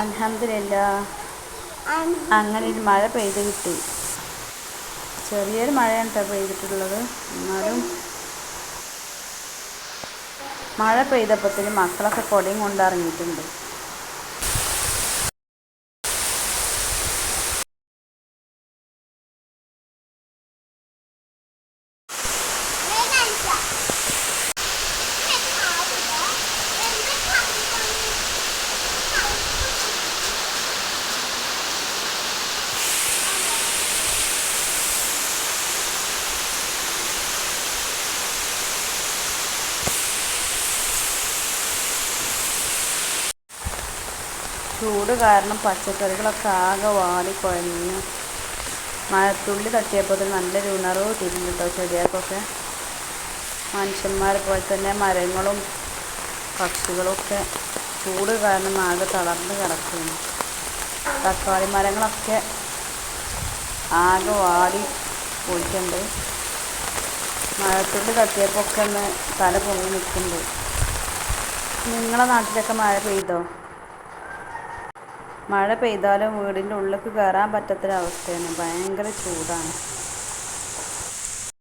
അൽഹംദുലില്ല. അങ്ങനെ ഒരു മഴ പെയ്ത് കിട്ടി. ചെറിയൊരു മഴയാണ് കേട്ടോ പെയ്തിട്ടുള്ളത്. എന്നാലും മഴ പെയ്തപ്പോഴത്തേന് മക്കളൊക്കെ കൊടയും കൊണ്ട് ചൂട് കാരണം പച്ചക്കറികളൊക്കെ ആകെ വാടി കുഴഞ്ഞു. മഴത്തുള്ളി തട്ടിയപ്പോൾ നല്ലൊരു ഉണർവ് തിരിഞ്ഞു കേട്ടോ ചെടികൾക്കൊക്കെ. മനുഷ്യന്മാരെ പോലെ തന്നെ മരങ്ങളും പക്ഷികളൊക്കെ ചൂട് കാരണം ആകെ തളർന്ന് കിടക്കുന്നു. തക്കാളി മരങ്ങളൊക്കെ ആകെ വാടി പോയിട്ടുണ്ട്. മഴത്തുള്ളി തട്ടിയപ്പോൾ ഒക്കെ ഒന്ന് തല പൊങ്ങി നിൽക്കുന്നുണ്ട് നിങ്ങളെ നാട്ടിലൊക്കെ മഴ പെയ്തോ? മഴ പെയ്താലും വീടിന്റെ ഉള്ളിലേക്ക് കയറാൻ പറ്റാത്തൊരവസ്ഥയാണ്. ഭയങ്കര ചൂടാണ്.